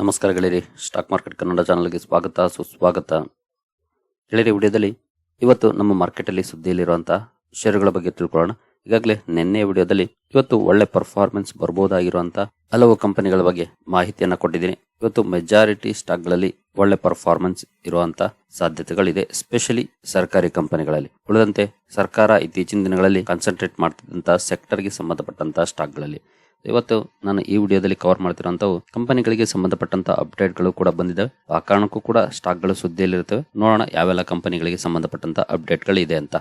ನಮಸ್ಕಾರ ಗೆಳೆಯರಿ. Stock market Kannada ಚಾನಲ್ಗೆ ಸ್ವಾಗತ, ಸುಸ್ವಾಗತ. ಗೆಳೆಯರಿ, ವಿಡಿಯೋದಲ್ಲಿ ಇವತ್ತು ನಮ್ಮ ಮಾರ್ಕೆಟಲ್ಲಿ ಸುದ್ದಿಯಲ್ಲಿರುವಂತಹ ಷೇರುಗಳ ಬಗ್ಗೆ ತಿಳ್ಕೊಳ್ಳೋಣ. ಈಗಾಗಲೇ ನಿನ್ನೆ ವಿಡಿಯೋದಲ್ಲಿ ಇವತ್ತು ಒಳ್ಳೆ ಪರ್ಫಾರ್ಮೆನ್ಸ್ ಬರ್ಬೋದಾಗಿರುವಂತಹ ಹಲವು ಕಂಪನಿಗಳ ಬಗ್ಗೆ ಮಾಹಿತಿಯನ್ನು ಕೊಟ್ಟಿದ್ದೀನಿ. ಇವತ್ತು ಮೆಜಾರಿಟಿ ಸ್ಟಾಕ್ಗಳಲ್ಲಿ ಒಳ್ಳೆ ಪರ್ಫಾರ್ಮೆನ್ಸ್ ಇರುವಂತಹ ಸಾಧ್ಯತೆಗಳಿದೆ ಸ್ಪೆಷಲಿ ಸರ್ಕಾರಿ ಕಂಪನಿಗಳಲ್ಲಿ ಉಳಿದಂತೆ ಸರ್ಕಾರ ಇತ್ತೀಚಿನ ದಿನಗಳಲ್ಲಿ ಕಾನ್ಸಂಟ್ರೇಟ್ ಮಾಡ್ತಿದ್ದಂತಹ ಸೆಕ್ಟರ್ಗೆ ಸಂಬಂಧಪಟ್ಟಂತಹ ಸ್ಟಾಕ್ಗಳಲ್ಲಿ ಇವತ್ತು ನಾನು ಈ ವಿಡಿಯೋದಲ್ಲಿ ಕವರ್ ಮಾಡ್ತಿರೋಂಥವು ಕಂಪನಿಗಳಿಗೆ ಸಂಬಂಧಪಟ್ಟಂತ ಅಪ್ಡೇಟ್ಗಳು ಕೂಡ ಬಂದಿದ್ದಾವೆ ಆ ಕಾರಣಕ್ಕೂ ಕೂಡ ಸ್ಟಾಕ್ಗಳು ಸುದ್ದಿಯಲ್ಲಿರುತ್ತವೆ ನೋಡೋಣ ಯಾವೆಲ್ಲ ಕಂಪನಿಗಳಿಗೆ ಸಂಬಂಧಪಟ್ಟಂತ ಅಪ್ಡೇಟ್ಗಳು ಇದೆ ಅಂತ.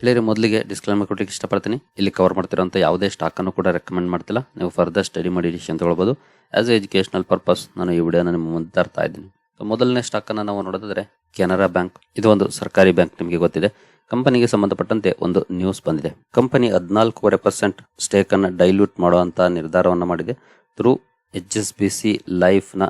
ಕ್ಲಿಯರ್ ಮೊದಲಿಗೆ ಡಿಸ್ಕ್ಲೈಮರ್ ಕೊಡ್ಲಿಕ್ಕೆ ಇಷ್ಟಪಡ್ತೀನಿ. ಇಲ್ಲಿ ಕವರ್ ಮಾಡ್ತಿರೋಂಥ ಯಾವುದೇ ಸ್ಟಾಕ್ ಅನ್ನು ಕೂಡ ರೆಕಮೆಂಡ್ ಮಾಡ್ತಿಲ್ಲ. ನೀವು ಫರ್ದರ್ ಸ್ಟಡಿ ಮಾಡಿ ಡಿಸಿಷನ್ ಹೇಳ್ಬೋದು ಆಸ್ ಎ ಎಜುಕೇಶನಲ್ ಪರ್ಪಸ್ ನಾನು ಈ ವಿಡಿಯೋನ ನಿಮ್ಮ ಮುಂದೆ ತರ್ತಾ ಇದ್ದೀನಿ. ಮೊದಲನೇ ಸ್ಟಾಕ್ ಅನ್ನ ನಾವು ನೋಡೋದಾದ್ರೆ ಕೆನರಾ ಬ್ಯಾಂಕ್. ಇದು ಒಂದು ಸರ್ಕಾರಿ ಬ್ಯಾಂಕ್ ನಿಮಗೆ ಗೊತ್ತಿದೆ. ಕಂಪನಿಗೆ ಸಂಬಂಧಪಟ್ಟಂತೆ ಒಂದು ನ್ಯೂಸ್ ಬಂದಿದೆ. ಕಂಪನಿ ಹದಿನಾಲ್ಕೂವರೆ ಪರ್ಸೆಂಟ್ ಸ್ಟೇಕ್ ಅನ್ನು ಡೈಲ್ಯೂಟ್ ಮಾಡುವಂತಹ ನಿರ್ಧಾರವನ್ನು ಮಾಡಿದೆ through H S B C ಲೈಫ್ನ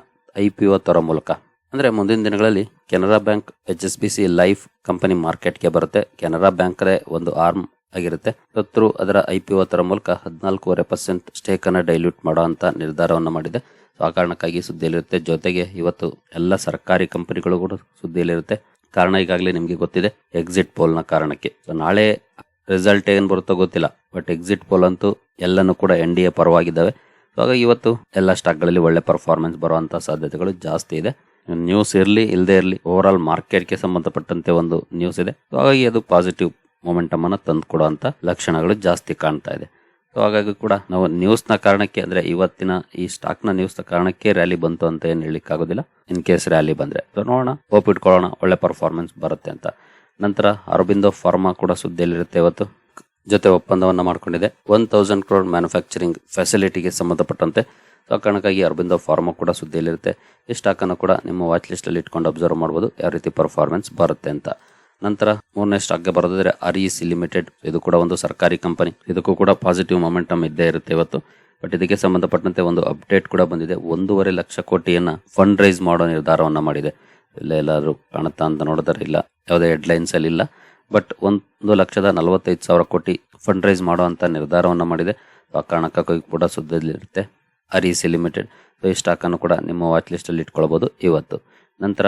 ಒ ತರ ಮೂಲಕ. ಅಂದ್ರೆ ಮುಂದಿನ ದಿನಗಳಲ್ಲಿ Canara bank H S B C life company ಮಾರ್ಕೆಟ್ಗೆ ಬರುತ್ತೆ. ಕೆನರಾ ಬ್ಯಾಂಕ್ ಒಂದು ಆರ್ಮ್ ಆಗಿರುತ್ತೆ. ಥ್ರೂ ಅದರ ಐ ಪಿ ಒ ತರ ಮೂಲಕ ಹದಿನಾಲ್ಕೂವರೆ ಪರ್ಸೆಂಟ್ ಸ್ಟೇಕ್ ಅನ್ನು ಡೈಲ್ಯೂಟ್ ಮಾಡುವಂತ ನಿರ್ಧಾರವನ್ನು ಮಾಡಿದೆ. ಆ ಕಾರಣಕ್ಕಾಗಿ ಸುದ್ದಿಯಲ್ಲಿರುತ್ತೆ. ಜೊತೆಗೆ ಇವತ್ತು ಎಲ್ಲ ಸರ್ಕಾರಿ ಕಂಪನಿಗಳು ಕೂಡ ಸುದ್ದಿಯಲ್ಲಿರುತ್ತೆ. ಕಾರಣ ಈಗಾಗಲೇ ನಿಮಗೆ ಗೊತ್ತಿದೆ ಎಕ್ಸಿಟ್ ಪೋಲ್ನ ಕಾರಣಕ್ಕೆ. ಸೊ ನಾಳೆ ರಿಸಲ್ಟ್ ಏನು ಬರುತ್ತೋ ಗೊತ್ತಿಲ್ಲ ಬಟ್ ಎಕ್ಸಿಟ್ ಪೋಲ್ ಅಂತೂ ಎಲ್ಲನೂ ಕೂಡ ಎನ್ ಡಿ ಎ ಪರವಾಗಿದ್ದಾವೆ. ಹಾಗಾಗಿ ಇವತ್ತು ಎಲ್ಲ ಸ್ಟಾಕ್ಗಳಲ್ಲಿ ಒಳ್ಳೆ ಪರ್ಫಾರ್ಮೆನ್ಸ್ ಬರುವಂಥ ಸಾಧ್ಯತೆಗಳು ಜಾಸ್ತಿ ಇದೆ. ನ್ಯೂಸ್ ಇರಲಿ ಇಲ್ಲದೆ ಇರಲಿ ಓವರ್ ಆಲ್ ಮಾರ್ಕೆಟ್ಗೆ ಸಂಬಂಧಪಟ್ಟಂತೆ ಒಂದು ನ್ಯೂಸ್ ಇದೆ. ಹಾಗಾಗಿ ಅದು ಪಾಸಿಟಿವ್ ಮೊಮೆಂಟಮ್ ಅನ್ನು ತಂದು ಕೊಡುವಂತ ಲಕ್ಷಣಗಳು ಜಾಸ್ತಿ ಕಾಣ್ತಾ ಇದೆ. ಸೊ ಹಾಗಾಗಿ ಕೂಡ ನಾವು ನ್ಯೂಸ್ನ ಕಾರಣಕ್ಕೆ ಅಂದರೆ ಇವತ್ತಿನ ಈ ಸ್ಟಾಕ್ನ ನ್ಯೂಸ್ನ ಕಾರಣಕ್ಕೆ ರ್ಯಾಲಿ ಬಂತು ಅಂತ ಏನು ಹೇಳಲಿಕ್ಕಾಗೋದಿಲ್ಲ. ಇನ್ ಕೇಸ್ ರ್ಯಾಲಿ ಬಂದರೆ. ಸೊ ನೋಡೋಣ. ಹೋಪ್ ಇಟ್ಕೊಳ್ಳೋಣ. ಒಳ್ಳೆ ಪರ್ಫಾರ್ಮೆನ್ಸ್ ಬರುತ್ತೆ ಅಂತ. ನಂತರ ಅರಬಿಂದೋ ಫಾರ್ಮಾ ಕೂಡ ಸುದ್ದಿಯಲ್ಲಿರುತ್ತೆ ಇವತ್ತು. ಜೊತೆ ಒಪ್ಪಂದವನ್ನು ಮಾಡಿಕೊಂಡಿದೆ. ಒನ್ ತೌಸಂಡ್ ಕ್ರೋಡ್ ಮ್ಯಾನುಫ್ಯಾಕ್ಚರಿಂಗ್ ಫೆಸಿಲಿಟಿಗೆ ಸಂಬಂಧಪಟ್ಟಂತೆ. ಸೊ ಆ ಕಾರಣಕ್ಕಾಗಿ ಅರಬಿಂದೋ ಫಾರ್ಮಾ ಕೂಡ ಸುದ್ದಿಯಲ್ಲಿರುತ್ತೆ. ಈ ಸ್ಟಾಕನ್ನು ಕೂಡ ನಿಮ್ಮ ವಾಚ್ ಲಿಸ್ಟಲ್ಲಿ ಇಟ್ಕೊಂಡು ಅಬ್ಸರ್ವ್ ಮಾಡ್ಬೋದು. ಯಾವ ರೀತಿ ಪರ್ಫಾರ್ಮೆನ್ಸ್ ಬರುತ್ತೆ ಅಂತ. ನಂತರ ಮೂರನೇ ಸ್ಟಾಕ್ಗೆ ಬರೋದಾದ್ರೆ ಆರ್ ಇ ಲಿಮಿಟೆಡ್ ಇದು ಕೂಡ ಒಂದು ಸರ್ಕಾರಿ ಕಂಪನಿ. ಇದಕ್ಕೂ ಕೂಡ ಪಾಸಿಟಿವ್ ಮೊಮೆಂಟಮ್ ಇದ್ದೇ ಇರುತ್ತೆ ಇವತ್ತು. ಬಟ್ ಇದಕ್ಕೆ ಸಂಬಂಧಪಟ್ಟಂತೆ ಒಂದು ಅಪ್ಡೇಟ್ ಕೂಡ ಬಂದಿದೆ. ಒಂದೂವರೆ ಲಕ್ಷ ಕೋಟಿಯನ್ನ ಫಂಡ್ ರೈಸ್ ಮಾಡೋ ನಿರ್ಧಾರವನ್ನ ಮಾಡಿದೆ. ಇಲ್ಲ ಎಲ್ಲಾದ್ರೂ ಕಾಣುತ್ತಾ ಅಂತ ನೋಡಿದ್ರೆ ಇಲ್ಲ. ಯಾವುದೇ ಹೆಡ್ಲೈನ್ಸ್ ಅಲ್ಲಿ ಇಲ್ಲ. ಬಟ್ ಒಂದು ಲಕ್ಷದ ನಲವತ್ತೈದು ಸಾವಿರ ಕೋಟಿ ಫಂಡ್ ರೈಸ್ ಮಾಡುವಂತ ನಿರ್ಧಾರವನ್ನ ಮಾಡಿದೆ. ಆ ಕಾರಣಕ್ಕಾಗಿ ಕೂಡ ಸುದ್ದಿಯಲ್ಲಿರುತ್ತೆ R E C limited so ಈ ಸ್ಟಾಕ್ ಅನ್ನು ಕೂಡ ನಿಮ್ಮ ವಾಚ್ ಲಿಸ್ಟ್ ಅಲ್ಲಿ ಇಟ್ಕೊಳ್ಬಹುದು ಇವತ್ತು. ನಂತರ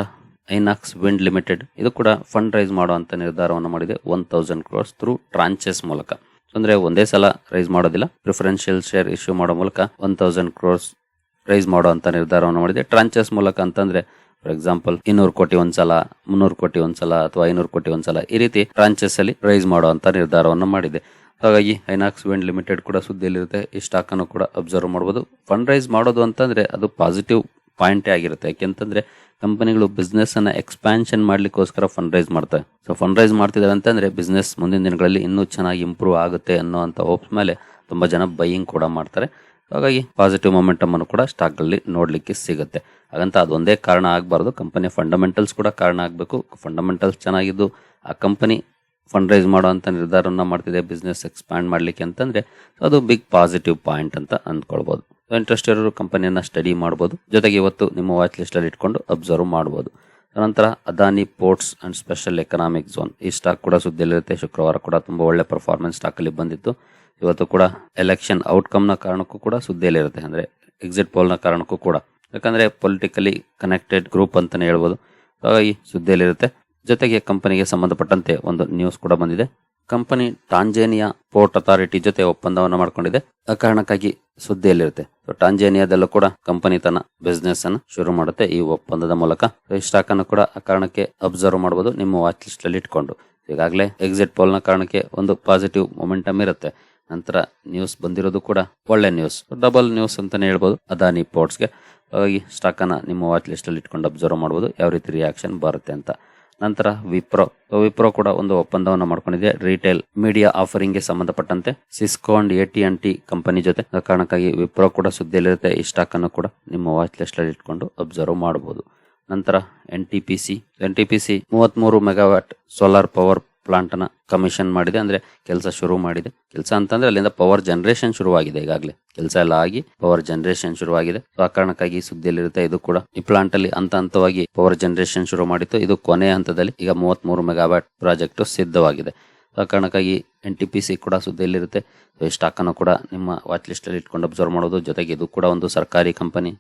ಐನಾಕ್ಸ್ ವಿಂಡ್ ಲಿಮಿಟೆಡ್. ಇದು ಕೂಡ ಫಂಡ್ ರೈಸ್ ಮಾಡುವಂತ ನಿರ್ಧಾರವನ್ನು ಮಾಡಿದೆ. One thousand crores through tranches ಮೂಲಕ. ಅಂದ್ರೆ ಒಂದೇ ಸಲ ರೈಸ್ ಮಾಡೋದಿಲ್ಲ. ಪ್ರಿಫರೆನ್ಷಿಯಲ್ ಶೇರ್ ಇಶ್ಯೂ ಮಾಡೋ ಮೂಲಕ ಒನ್ ತೌಸಂಡ್ ಕ್ರೋರ್ಸ್ ರೈಸ್ ಮಾಡುವಂತ ನಿರ್ಧಾರವನ್ನು ಮಾಡಿದೆ. ಟ್ರಾಂಚಸ್ ಮೂಲಕ ಅಂತಂದ್ರೆ ಫಾರ್ ಎಕ್ಸಾಂಪಲ್ ಇನ್ನೂರು ಕೋಟಿ ಒಂದ್ಸಲ, ಮುನ್ನೂರು ಕೋಟಿ ಒಂದ್ಸಲ ಅಥವಾ ಐನೂರು ಕೋಟಿ ಒಂದ್ಸಲ ಈ ರೀತಿ ಟ್ರಾಂಚಸ್ ಅಲ್ಲಿ ರೈಸ್ ಮಾಡುವಂತ ನಿರ್ಧಾರವನ್ನು ಮಾಡಿದೆ. ಹಾಗಾಗಿ ಐನಾಕ್ಸ್ ವಿಂಡ್ ಲಿಮಿಟೆಡ್ ಕೂಡ ಸುದ್ದಿಯಲ್ಲಿರುತ್ತೆ. ಈ ಸ್ಟಾಕ್ ಅನ್ನು ಕೂಡ ಅಬ್ಸರ್ವ್ ಮಾಡಬಹುದು ಫಂಡ್ ರೈಸ್ ಮಾಡೋದು ಅಂತಂದ್ರೆ ಅದು ಪಾಸಿಟಿವ್ ಪಾಯಿಂಟೇ ಆಗಿರುತ್ತೆ. ಯಾಕೆಂತಂದ್ರೆ ಕಂಪನಿಗಳು ಬಿಸ್ನೆಸ್ ಅನ್ನ ಮಾಡಲಿಕ್ಕೋಸ್ಕರ ಫಂಡ್ ರೈಸ್ ಮಾಡ್ತಾರೆ ಸೊ ಫಂಡ್ ರೈಸ್ ಮಾಡ್ತಿದ್ದಾರೆ ಅಂತಂದ್ರೆ ಬಿಸ್ನೆಸ್ ಮುಂದಿನ ದಿನಗಳಲ್ಲಿ ಇನ್ನೂ ಚೆನ್ನಾಗಿ ಇಂಪ್ರೂವ್ ಆಗುತ್ತೆ ಅನ್ನೋಂಥ ಹೋಪ್ಸ್ ಮೇಲೆ ತುಂಬಾ ಜನ ಬೈಯಿಂಗ್ ಕೂಡ ಮಾಡ್ತಾರೆ. ಹಾಗಾಗಿ ಪಾಸಿಟಿವ್ ಮೊಮೆಂಟಮ್ ಅನ್ನು ಕೂಡ ಸ್ಟಾಕ್ ನೋಡಲಿಕ್ಕೆ ನೋಡ್ಲಿಕ್ಕೆ ಸಿಗುತ್ತೆ. ಹಾಗಂತ ಅದೊಂದೇ ಕಾರಣ ಆಗಬಾರ್ದು. ಕಂಪನಿಯ ಫಂಡಮೆಂಟಲ್ಸ್ ಕೂಡ ಕಾರಣ ಆಗಬೇಕು. ಫಂಡಮೆಂಟಲ್ಸ್ ಚೆನ್ನಾಗಿದ್ದು ಆ ಕಂಪನಿ ಫಂಡ್ ರೈಸ್ ಮಾಡುವಂಥ ನಿರ್ಧಾರವನ್ನು ಮಾಡ್ತಿದೆ ಬಿಸ್ನೆಸ್ ಎಕ್ಸ್ಪ್ಯಾಂಡ್ ಮಾಡಲಿಕ್ಕೆ ಅಂತಂದರೆ ಅದು ಬಿಗ್ ಪಾಸಿಟಿವ್ ಪಾಯಿಂಟ್ ಅಂತ ಅಂದ್ಕೊಳ್ಬೋದು. ಇಂಟ್ರೆಸ್ಟ್ ಇರೋರು ಕಂಪನಿಯನ್ನು ಸ್ಟಡಿ ಮಾಡ್ಬೋದು. ಜೊತೆಗೆ ಇವತ್ತು ನಿಮ್ಮ ವಾಚ್ ಲಿಸ್ಟಲ್ಲಿ ಇಟ್ಕೊಂಡು ಅಬ್ಸರ್ವ್ ಮಾಡ್ಬೋದು. ನಂತರ Adani ports and special economic zone ಈ ಸ್ಟಾಕ್ ಕೂಡ ಸುದ್ದಿಯಲ್ಲಿರುತ್ತೆ. ಶುಕ್ರವಾರ ಕೂಡ ತುಂಬ ಒಳ್ಳೆ ಪರ್ಫಾರ್ಮೆನ್ಸ್ ಸ್ಟಾಕಲ್ಲಿ ಬಂದಿತ್ತು. ಇವತ್ತು ಕೂಡ ಎಲೆಕ್ಷನ್ ಔಟ್ಕಮ್ನ ಕಾರಣಕ್ಕೂ ಕೂಡ ಸುದ್ದಿಯಲ್ಲಿರುತ್ತೆ. ಅಂದರೆ ಎಕ್ಸಿಟ್ ಪೋಲ್ನ ಕಾರಣಕ್ಕೂ ಕೂಡ. ಯಾಕಂದರೆ ಪೊಲಿಟಿಕಲಿ ಕನೆಕ್ಟೆಡ್ ಗ್ರೂಪ್ ಅಂತಲೇ ಹೇಳ್ಬೋದು. ಹಾಗಾಗಿ ಸುದ್ದಿಯಲ್ಲಿರುತ್ತೆ. ಜೊತೆಗೆ ಕಂಪನಿಗೆ ಸಂಬಂಧಪಟ್ಟಂತೆ ಒಂದು ನ್ಯೂಸ್ ಕೂಡ ಬಂದಿದೆ. ಕಂಪನಿ ಟಾಂಜೇನಿಯಾ ಪೋರ್ಟ್ ಅಥಾರಿಟಿ ಜೊತೆ ಒಪ್ಪಂದವನ್ನು ಮಾಡಿಕೊಂಡಿದೆ. ಆ ಕಾರಣಕ್ಕಾಗಿ ಸುದ್ದಿಯಲ್ಲಿರುತ್ತೆ ಟಾಂಜೇನಿಯಾದಲ್ಲೂ ಕೂಡ ಕಂಪನಿ ತನ್ನ ಬಿಸ್ನೆಸ್ ಅನ್ನು ಶುರು ಮಾಡುತ್ತೆ. ಈ ಒಪ್ಪಂದದ ಮೂಲಕ ಸ್ಟಾಕ್ ಅನ್ನು ಕೂಡ ಆ ಕಾರಣಕ್ಕೆ ಅಬ್ಸರ್ವ್ ಮಾಡಬಹುದು ನಿಮ್ಮ ವಾಚ್ ಲಿಸ್ಟ್ ಅಲ್ಲಿ ಇಟ್ಕೊಂಡು. ಈಗಾಗಲೇ ಎಕ್ಸಿಟ್ ಪೋಲ್ನ ಕಾರಣಕ್ಕೆ ಒಂದು ಪಾಸಿಟಿವ್ ಮೊಮೆಂಟಮ್ ಇರುತ್ತೆ. ನಂತರ ನ್ಯೂಸ್ ಬಂದಿರೋದು ಕೂಡ ಒಳ್ಳೆ ನ್ಯೂಸ್ ಡಬಲ್ ನ್ಯೂಸ್ ಅಂತಾನೆ ಹೇಳ್ಬೋದು ಅದಾನಿ ಪೋರ್ಟ್ಸ್ಗೆ ಹಾಗಾಗಿ ಸ್ಟಾಕ್ ಅನ್ನ ನಿಮ್ಮ ವಾಚ್ ಲಿಸ್ಟ್ ಅಲ್ಲಿ ಇಟ್ಕೊಂಡು ಅಬ್ಸರ್ವ್ ಮಾಡಬಹುದು ಯಾವ ರೀತಿ ರಿಯಾಕ್ಷನ್ ಬರುತ್ತೆ ಅಂತ. ನಂತರ ವಿಪ್ರೋ. ವಿಪ್ರೋ ಕೂಡ ಒಂದು ಒಪ್ಪಂದವನ್ನು ಮಾಡ್ಕೊಂಡಿದೆ. ರಿಟೇಲ್ ಮೀಡಿಯಾ ಆಫರಿಂಗ್ಗೆ ಸಂಬಂಧಪಟ್ಟಂತೆ Cisco and T N T company ಜೊತೆ ಕಾರಣಕ್ಕಾಗಿ ವಿಪ್ರೋ ಕೂಡ ಸುದ್ದಿಯಲ್ಲಿರುತ್ತೆ. ಈ ಸ್ಟಾಕ್ ಅನ್ನು ಕೂಡ ನಿಮ್ಮ ವಾಚ್ ಲಿಸ್ಟ್ ಅಲ್ಲಿ ಇಟ್ಕೊಂಡು ಅಬ್ಸರ್ವ್ ಮಾಡಬಹುದು ನಂತರ N T P C N T P C ಮೂವತ್ಮೂರು ಮೆಗಾವ್ಯಾಟ್ ಸೋಲಾರ್ ಪವರ್ ಪ್ಲಾಂಟ್ ಅನ್ನ ಕಮಿಷನ್ ಮಾಡಿದೆ, ಅಂದ್ರೆ ಕೆಲಸ ಶುರು ಮಾಡಿದೆ. ಕೆಲಸ ಅಂತಂದ್ರೆ ಅಲ್ಲಿಂದ ಪವರ್ ಜನರೇಷನ್ ಶುರುವಾಗಿದೆ ಈಗಾಗಲೇ. ಕೆಲಸ ಎಲ್ಲ ಆಗಿ ಪವರ್ ಜನರೇಷನ್ ಶುರುವಾಗಿದೆ. ಆ ಕಾರಣಕ್ಕಾಗಿ ಸುದ್ದಿಯಲ್ಲಿರುತ್ತೆ, ಇದು ಕೂಡ ಈ ಪ್ಲಾಂಟ್ ಅಲ್ಲಿ ಹಂತ ಹಂತವಾಗಿ ಪವರ್ ಜನರೇಷನ್ ಶುರು ಮಾಡಿತ್ತು. ಇದು ಕೊನೆಯ ಹಂತದಲ್ಲಿ ಈಗ ಮೂವತ್ತ್ ಮೂರು ಮೆಗಾವ್ಯಾಟ್ ಪ್ರಾಜೆಕ್ಟ್ ಸಿದ್ಧವಾಗಿದೆ ಆ ಕಾರಣಕ್ಕಾಗಿ ಎನ್ ಟಿ ಪಿ ಸಿ ಕೂಡ ಸುದ್ದಿಯಲ್ಲಿರುತ್ತೆ. ಸ್ಟಾಕ್ ಅನ್ನು ಕೂಡ ನಿಮ್ಮ ವಾಚ್ ಲಿಸ್ಟ್ ಅಲ್ಲಿ ಇಟ್ಕೊಂಡು ಅಬ್ಸರ್ವ್ ಮಾಡೋದು. ಜೊತೆಗೆ ಇದು ಕೂಡ ಒಂದು ಸರ್ಕಾರಿ ಕಂಪನಿ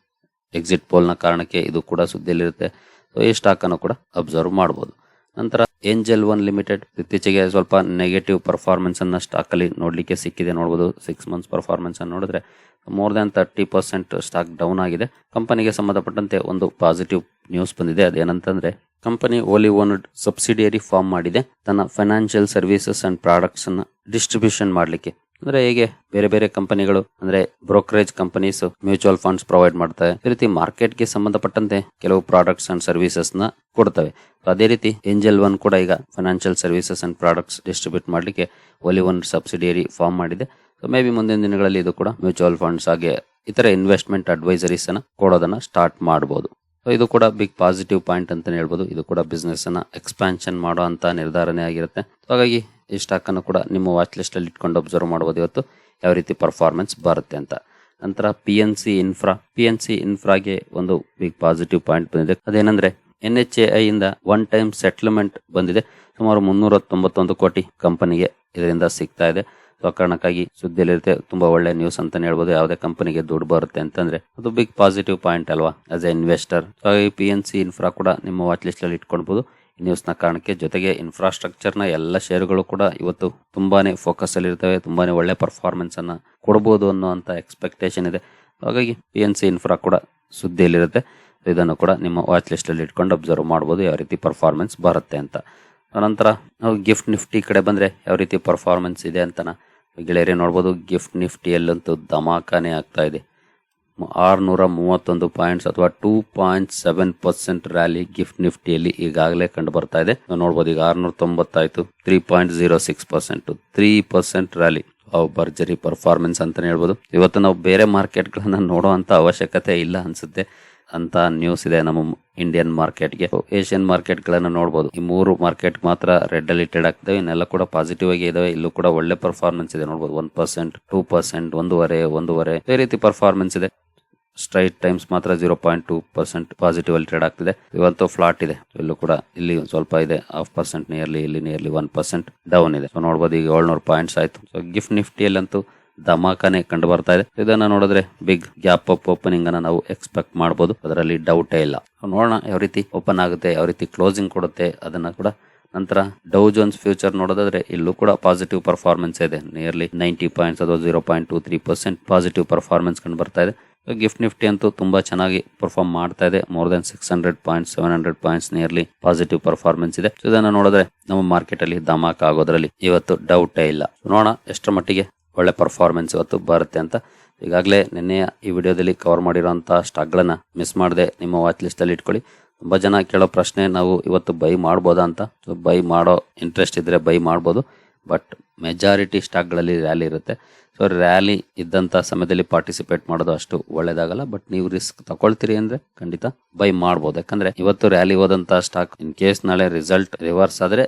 ಎಕ್ಸಿಟ್ ಪೋಲ್ನ ಕಾರಣಕ್ಕೆ ಇದು ಕೂಡ ಸುದ್ದಿಯಲ್ಲಿರುತ್ತೆ. ಸೊ ಈ ಸ್ಟಾಕ್ ಅನ್ನು ಕೂಡ ಅಬ್ಸರ್ವ್ ಮಾಡಬಹುದು ನಂತರ ಏಂಜಲ್ ಒನ್ ಲಿಮಿಟೆಡ್ ಇತ್ತೀಚೆಗೆ ಸ್ವಲ್ಪ ನೆಗೆಟಿವ್ ಪರ್ಫಾರ್ಮೆನ್ಸ್ ಅನ್ನ ಸ್ಟಾಕ್ ಅಲ್ಲಿ ನೋಡ್ಲಿಕ್ಕೆ ಸಿಕ್ಕಿದೆ. ನೋಡಬಹುದು ಸಿಕ್ಸ್ ಮಂತ್ಸ್ ಪರ್ಫಾರ್ಮೆನ್ಸ್ ಅನ್ನು ನೋಡಿದ್ರೆ more than thirty percent stock down ಆಗಿದೆ. ಕಂಪನಿಗೆ ಸಂಬಂಧಪಟ್ಟಂತೆ ಒಂದು ಪಾಸಿಟಿವ್ ನ್ಯೂಸ್ ಬಂದಿದೆ. ಅದೇನಂತಂದ್ರೆ company wholly owned subsidiary form ಮಾಡಿದೆ. ತನ್ನ ಫೈನಾನ್ಷಿಯಲ್ ಸರ್ವಿಸಸ್ ಅಂಡ್ ಪ್ರಾಡಕ್ಟ್ಸ್ ಅನ್ನ ಡಿಸ್ಟ್ರಿಬ್ಯೂಷನ್ ಮಾಡ್ಲಿಕ್ಕೆ. ಅಂದ್ರೆ ಹೇಗೆ ಬೇರೆ ಬೇರೆ ಕಂಪನಿಗಳು, ಅಂದ್ರೆ brokerage companies, mutual funds provide ಮಾಡ್ತವೆ. ಈ ರೀತಿ ಮಾರ್ಕೆಟ್ಗೆ ಸಂಬಂಧಪಟ್ಟಂತೆ ಕೆಲವು ಪ್ರಾಡಕ್ಟ್ಸ್ ಅಂಡ್ ಸರ್ವಿಸಸ್ನ ಕೊಡ್ತವೆ ಅದೇ ರೀತಿ ಏಂಜಲ್ ಒನ್ ಕೂಡ ಈಗ financial services and products distribute ಮಾಡ್ಲಿಕ್ಕೆ ಒಲಿ ಒನ್ ಸಬ್ಸಿಡಿಯರಿ ಫಾರ್ಮ್ ಮಾಡಿದೆ. ಸೊ ಮೇ ಬಿ ಮುಂದಿನ ದಿನಗಳಲ್ಲಿ ಇದು ಕೂಡ ಮ್ಯೂಚುವಲ್ ಫಂಡ್ಸ್ ಹಾಗೆ ಇತರ ಇನ್ವೆಸ್ಟ್ಮೆಂಟ್ ಅಡ್ವೈಸರೀಸ್ ಅನ್ನ ಕೊಡೋದನ್ನ ಸ್ಟಾರ್ಟ್ ಮಾಡಬಹುದು ಇದು ಕೂಡ ಬಿಗ್ ಪಾಸಿಟಿವ್ ಪಾಯಿಂಟ್ ಅಂತಲೇ ಹೇಳ್ಬೋದು. ಇದು ಕೂಡ ಬಿಸ್ನೆಸ್ ಅನ್ನ ಎಕ್ಸ್ಪಾನ್ಷನ್ ಮಾಡೋ ಅಂತ ನಿರ್ಧಾರನೇ ಆಗಿರುತ್ತೆ. ಹಾಗಾಗಿ ಈ ಸ್ಟಾಕ್ ಅನ್ನು ಕೂಡ ನಿಮ್ಮ ವಾಚ್ ಲಿಸ್ಟ್ ಅಲ್ಲಿ ಇಟ್ಕೊಂಡು ಅಬ್ಸರ್ವ್ ಮಾಡಬಹುದು ಇವತ್ತು ಯಾವ ರೀತಿ ಪರ್ಫಾರ್ಮೆನ್ಸ್ ಬರುತ್ತೆ ಅಂತ. ನಂತರ P N C infra P N C ಇನ್ಫ್ರಾಗೆ ಒಂದು ಬಿಗ್ ಪಾಸಿಟಿವ್ ಪಾಯಿಂಟ್ ಬಂದಿದೆ. ಅದೇನಂದ್ರೆ ಎನ್ ಎಚ್ ಎ ಐ ಇಂದ ಒನ್ ಟೈಮ್ ಸೆಟ್ಲ್ಮೆಂಟ್ ಬಂದಿದೆ. ಸುಮಾರು ಮುನ್ನೂರ ತೊಂಬತ್ತೊಂದು ಕೋಟಿ ಕಂಪನಿಗೆ ಇದರಿಂದ ಸಿಗ್ತಾ ಇದೆ. ಸೊ ಕಾರಣಕ್ಕಾಗಿ ಸುದ್ದಿಯಲ್ಲಿರುತ್ತೆ. ತುಂಬಾ ಒಳ್ಳೆ ನ್ಯೂಸ್ ಅಂತ ಹೇಳ್ಬೋದು. ಯಾವುದೇ ಕಂಪನಿಗೆ ದುಡ್ಡು ಬರುತ್ತೆ ಅಂತಂದ್ರೆ ಅದು ಬಿಗ್ ಪಾಸಿಟಿವ್ ಪಾಯಿಂಟ್ ಅಲ್ವಾ? ಆಸ್ ಎ ಇನ್ವೆಸ್ಟರ್ ಹಾಗಾಗಿ ಪಿ ಎನ್ ಸಿ ಇನ್ಫ್ರಾ ಕೂಡ ನಿಮ್ಮ ವಾಚ್ ಲಿಸ್ಟ್ ಅಲ್ಲಿ ಇಟ್ಕೊಳ್ಬಹುದು ಈ ನ್ಯೂಸ್ನ ಕಾರಣಕ್ಕೆ ಜೊತೆಗೆ ಇನ್ಫ್ರಾಸ್ಟ್ರಕ್ಚರ್ನ ಎಲ್ಲ ಷೇರುಗಳು ಕೂಡ ಇವತ್ತು ತುಂಬಾನೇ ಫೋಕಸ್ ಅಲ್ಲಿ ಇರ್ತವೆ. ತುಂಬಾನೇ ಒಳ್ಳೆ ಪರ್ಫಾರ್ಮೆನ್ಸ್ ಅನ್ನ ಕೊಡಬಹುದು ಅನ್ನುವಂತ ಎಕ್ಸ್ಪೆಕ್ಟೇಷನ್ ಇದೆ. ಹಾಗಾಗಿ ಪಿ ಎನ್ ಸಿ ಇನ್ಫ್ರಾ ಕೂಡ ಸುದ್ದಿಯಲ್ಲಿರುತ್ತೆ ಇದನ್ನು ಕೂಡ ನಿಮ್ಮ ವಾಚ್ ಲಿಸ್ಟ್ ಅಲ್ಲಿ ಇಟ್ಕೊಂಡು ಅಬ್ಸರ್ವ್ ಮಾಡಬಹುದು ಯಾವ ರೀತಿ ಪರ್ಫಾರ್ಮೆನ್ಸ್ ಬರುತ್ತೆ ಅಂತ. ನಂತರ ನಾವು ಗಿಫ್ಟ್ ನಿಫ್ಟಿ ಕಡೆ ಬಂದ್ರೆ ಯಾವ ರೀತಿ ಪರ್ಫಾರ್ಮೆನ್ಸ್ ಇದೆ ಅಂತನ ಗೆಳೆಯರೇ ನೋಡ್ಬೋದು, ಗಿಫ್ಟ್ ನಿಫ್ಟಿಯಲ್ಲಂತೂ ಧಮಾಕಾನೆ ಆಗ್ತಾ ಇದೆ. ಆರುನೂರ ಮೂವತ್ತೊಂದು ಪಾಯಿಂಟ್ಸ್ ಅಥವಾ two point seven percent rally gift ನಿಫ್ಟಿಯಲ್ಲಿ ಈಗಾಗಲೇ ಕಂಡು ಬರ್ತಾ ಇದೆ. ನೋಡ್ಬೋದು ಈಗ ಆರುನೂರ ತೊಂಬತ್ತಾಯಿತು, three point zero six percent three percent rally. ಭರ್ಜರಿ ಪರ್ಫಾರ್ಮೆನ್ಸ್ ಅಂತಾನೆ ಹೇಳ್ಬೋದು. ಇವತ್ತು ನಾವು ಬೇರೆ ಮಾರ್ಕೆಟ್ಗಳನ್ನ ನೋಡುವಂತ ಅವಶ್ಯಕತೆ ಇಲ್ಲ ಅನ್ಸುತ್ತೆ. ಅಂತ ನ್ಯೂಸ್ ಇದೆ ನಮ್ಮ ಇಂಡಿಯನ್ ಮಾರ್ಕೆಟ್ಗೆ ಏಷ್ಯನ್ ಮಾರ್ಕೆಟ್ ಗಳನ್ನ ನೋಡಬಹುದು ಈ ಮೂರು ಮಾರ್ಕೆಟ್ ಮಾತ್ರ ರೆಡ್ ಅಲ್ಲಿ ಟ್ರೇಡ್ ಆಗ್ತವೆ ಇನ್ನೆಲ್ಲ ಕೂಡ ಪಾಸಿಟಿವ್ ಆಗಿ ಇದಾವೆ. ಇಲ್ಲೂ ಕೂಡ ಒಳ್ಳೆ ಪರ್ಫಾರ್ಮೆನ್ಸ್ ಇದೆ. ನೋಡಬಹುದು ಒನ್ ಪರ್ಸೆಂಟ್ ಟೂ ಪರ್ಸೆಂಟ್ ಒಂದೂವರೆ ಒಂದೂವರೆ. ಈ ರೀತಿ ಪರ್ಫಾರ್ಮೆನ್ಸ್ ಇದೆ. ಸ್ಟ್ರೈಟ್ ಟೈಮ್ಸ್ ಮಾತ್ರ zero point two percent positive ಅಲ್ಲಿ ಟ್ರೇಡ್ ಆಗ್ತಿದೆ. ಇವತ್ತು ಫ್ಲಾಟ್ ಇದೆ. ಇಲ್ಲೂ ಕೂಡ ಇಲ್ಲಿ ಸ್ವಲ್ಪ ಇದೆ. ಹಾಫ್ ಪರ್ಸೆಂಟ್ ನಿಯರ್ಲಿ ಇಲ್ಲಿ ನಿಯರ್ಲಿ ಒನ್ ಪರ್ಸೆಂಟ್ ಡೌನ್ ಇದೆ. ನೋಡಬಹುದು ಈಗ ಏಳ್ನೂರು ಪಾಯಿಂಟ್ಸ್ ಆಯ್ತು. ಸೊ ಗಿಫ್ಟ್ ನಿಫ್ಟಿಯಲ್ಲಂತೂ ಧಮಾಕಾನೆ ಕಂಡು ಬರ್ತಾ ಇದೆ. ಇದನ್ನ ನೋಡಿದ್ರೆ ಬಿಗ್ ಗ್ಯಾಪ್ ಅಪ್ ಓಪನಿಂಗ್ ಅನ್ನ ನಾವು ಎಕ್ಸ್ಪೆಕ್ಟ್ ಮಾಡಬಹುದು ಅದರಲ್ಲಿ ಡೌಟೇ ಇಲ್ಲ. ನೋಡೋಣ ಯಾವ ರೀತಿ ಓಪನ್ ಆಗುತ್ತೆ, ಯಾವ ರೀತಿ ಕ್ಲೋಸಿಂಗ್ ಕೊಡುತ್ತೆ, ಅದನ್ನ ಕೂಡ ನಂತರ ಡೌ ಜೋನ್ಸ್ ಫ್ಯೂಚರ್ ನೋಡೋದಾದ್ರೆ ಇಲ್ಲೂ ಕೂಡ ಪಾಸಿಟಿವ್ ಪರ್ಫಾರ್ಮೆನ್ಸ್ ಇದೆ. ನಿಯರ್ಲಿ ನೈಂಟಿ ಪಾಯಿಂಟ್ಸ್ ಅಥವಾ zero point two three percent positive performance ಕಂಡು ಬರ್ತಾ ಇದೆ. ಗಿಫ್ಟ್ ನಿಫ್ಟಿ ಅಂತೂ ತುಂಬಾ ಚೆನ್ನಾಗಿ ಪರ್ಫಾರ್ಮ್ ಮಾಡ್ತಾ ಇದೆ. More than six hundred point seven hundred points nearly positive performance ಇದೆ. ಇದನ್ನ ನೋಡಿದ್ರೆ ನಮ್ಮ ಮಾರ್ಕೆಟ್ ಅಲ್ಲಿ ಧಮಾಕ್ ಆಗೋದ್ರಲ್ಲಿ ಇವತ್ತು ಡೌಟೇ ಇಲ್ಲ. ನೋಡೋಣ ಎಷ್ಟರ ಮಟ್ಟಿಗೆ ಒಳ್ಳೆ ಪರ್ಫಾರ್ಮೆನ್ಸ್ ಇವತ್ತು ಬರುತ್ತೆ ಅಂತ. ಈಗಾಗಲೇ ನಿನ್ನೆಯ ಈ ವಿಡಿಯೋದಲ್ಲಿ ಕವರ್ ಮಾಡಿರೋಂಥ ಸ್ಟಾಕ್ಗಳನ್ನು ಮಿಸ್ ಮಾಡದೆ ನಿಮ್ಮ ವಾಚ್ ಲಿಸ್ಟಲ್ಲಿ ಇಟ್ಕೊಳ್ಳಿ. ತುಂಬ ಜನ ಕೇಳೋ ಪ್ರಶ್ನೆ, ನಾವು ಇವತ್ತು ಬೈ ಮಾಡ್ಬೋದಾ ಅಂತ. ಸೊ ಬೈ ಮಾಡೋ ಇಂಟ್ರೆಸ್ಟ್ ಇದ್ದರೆ ಬೈ ಮಾಡ್ಬೋದು. ಬಟ್ ಮೆಜಾರಿಟಿ ಸ್ಟಾಕ್ಗಳಲ್ಲಿ ರ್ಯಾಲಿ ಇರುತ್ತೆ. ಸೊ ರ್ಯಾಲಿ ಇದ್ದಂಥ ಸಮಯದಲ್ಲಿ ಪಾರ್ಟಿಸಿಪೇಟ್ ಮಾಡೋದು ಅಷ್ಟು ಒಳ್ಳೆಯದಾಗಲ್ಲ ಬಟ್ ನೀವು ರಿಸ್ಕ್ ತಗೊಳ್ತೀರಿ ಅಂದರೆ ಖಂಡಿತ ಬೈ ಮಾಡ್ಬೋದು. ಯಾಕಂದರೆ ಇವತ್ತು ರ್ಯಾಲಿ ಹೋದಂಥ ಸ್ಟಾಕ್ ಇನ್ ಕೇಸ್ ನಾಳೆ ರಿಸಲ್ಟ್ ರಿವರ್ಸ್ ಆದ್ರೆ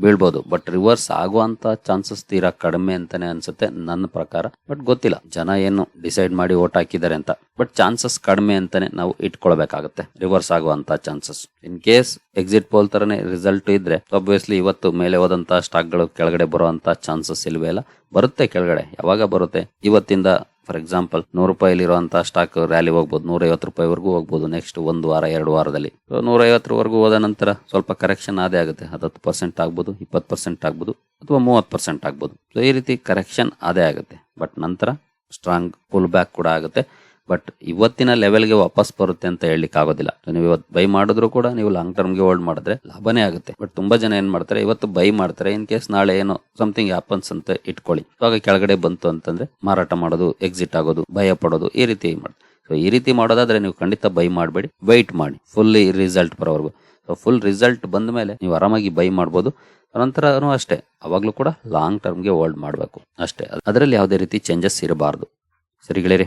ಬೀಳ್ಬೋದು. ಬಟ್ ರಿವರ್ಸ್ ಆಗುವಂತ ಚಾನ್ಸಸ್ ತೀರಾ ಕಡಿಮೆ ಅಂತಾನೆ ಅನ್ಸುತ್ತೆ ನನ್ನ ಪ್ರಕಾರ. ಬಟ್ ಗೊತ್ತಿಲ್ಲ. ಜನ ಏನು ಡಿಸೈಡ್ ಮಾಡಿ ಓಟ್ ಹಾಕಿದ್ದಾರೆ ಅಂತ. ಬಟ್ ಚಾನ್ಸಸ್ ಕಡಿಮೆ ಅಂತಾನೆ ನಾವು ಇಟ್ಕೊಳ್ಬೇಕಾಗುತ್ತೆ. ರಿವರ್ಸ್ ಆಗುವಂತ chances in case exit poll ತರನೇ ರಿಸಲ್ಟ್ ಇದ್ರೆ ಆಬ್ವಿಯಸ್ಲಿ ಇವತ್ತು ಮೇಲೆ ಹೋದಂತ ಸ್ಟಾಕ್ಗಳು ಕೆಳಗಡೆ ಬರುವಂತ ಚಾನ್ಸಸ್ ಇಲ್ವೇ ಇಲ್ಲ. ಬರುತ್ತೆ ಕೆಳಗಡೆ. ಯಾವಾಗ ಬರುತ್ತೆ? ಇವತ್ತಿಂದ ಫಾರ್ ಎಕ್ಸಾಂಪಲ್ ನೂರು ರೂಪಾಯಿಲಿರುವಂತಹ ಸ್ಟಾಕ್ ರ್ಯಾಲಿ ಹೋಗ್ಬೋದು, ನೂರೈವತ್ತು ರೂಪಾಯಿವರೆಗೂ ಹೋಗ್ಬೋದು ನೆಕ್ಸ್ಟ್ ಒಂದು ವಾರ, ಎರಡು ವಾರದಲ್ಲಿ. ನೂರ ಐವತ್ತರವರೆಗೂ ಹೋದ ನಂತರ ಸ್ವಲ್ಪ ಕರೆಕ್ಷನ್ ಆದೇ ಆಗುತ್ತೆ. ಹತ್ತು ಪರ್ಸೆಂಟ್ ಆಗ್ಬೋದು, ಇಪ್ಪತ್ತು ಪರ್ಸೆಂಟ್ ಆಗ್ಬೋದು, ಅಥವಾ ಮೂವತ್ತು ಪರ್ಸೆಂಟ್ ಆಗ್ಬೋದು. ಸೊ ಈ ರೀತಿ ಕರೆಕ್ಷನ್ ಆದೇ ಆಗುತ್ತೆ. ಬಟ್ ನಂತರ ಸ್ಟ್ರಾಂಗ್ ಪುಲ್ ಬ್ಯಾಕ್ ಕೂಡ ಆಗುತ್ತೆ. ಬಟ್ ಇವತ್ತಿನ ಲೆವೆಲ್ಗೆ ವಾಪಸ್ ಬರುತ್ತೆ ಅಂತ ಹೇಳಲಿಕ್ಕೆ ಆಗೋದಿಲ್ಲ. ನೀವು ಇವತ್ತು ಬೈ ಮಾಡಿದ್ರು ಕೂಡ ನೀವು ಲಾಂಗ್ ಟರ್ಮ್ಗೆ ಹೋಲ್ಡ್ ಮಾಡಿದ್ರೆ ಲಾಭನೇ ಆಗುತ್ತೆ. ಬಟ್ ತುಂಬಾ ಜನ ಏನ್ ಮಾಡ್ತಾರೆ, ಇವತ್ತು ಬೈ ಮಾಡ್ತಾರೆ ಇನ್ ಕೇಸ್ ನಾಳೆ ಏನೋ ಸಮಥಿಂಗ್ ಹ್ಯಾಪನ್ಸ್ ಅಂತ ಇಟ್ಕೊಳ್ಳಿ. ಇವಾಗ ಕೆಳಗಡೆ ಬಂತು ಅಂತಂದ್ರೆ ಮಾರಾಟ ಮಾಡೋದು ಎಕ್ಸಿಟ್ ಆಗೋದು, ಭಯ ಪಡೋದು ಈ ರೀತಿ ಮಾಡಿ ಸೊ ಈ ರೀತಿ ಮಾಡೋದಾದ್ರೆ ನೀವು ಖಂಡಿತ ಬೈ ಮಾಡಬೇಡಿ ವೈಟ್ ಮಾಡಿ. ಫುಲ್ಲಿ ರಿಸಲ್ಟ್ ಬರೋವರೆಗೂ. ಸೊ ಫುಲ್ ರಿಸಲ್ಟ್ ಬಂದ ಮೇಲೆ ನೀವು ಆರಾಮಾಗಿ ಬೈ ಮಾಡ್ಬೋದು. ನಂತರನೂ ಅಷ್ಟೇ. ಅವಾಗಲೂ ಕೂಡ ಲಾಂಗ್ ಟರ್ಮ್ಗೆ ಹೋಲ್ಡ್ ಮಾಡಬೇಕು. ಅಷ್ಟೇ. ಅದರಲ್ಲಿ ಯಾವುದೇ ರೀತಿ ಚೇಂಜಸ್ ಇರಬಾರ್ದು. ಸರಿ ಗೆಳೆಯರಿ.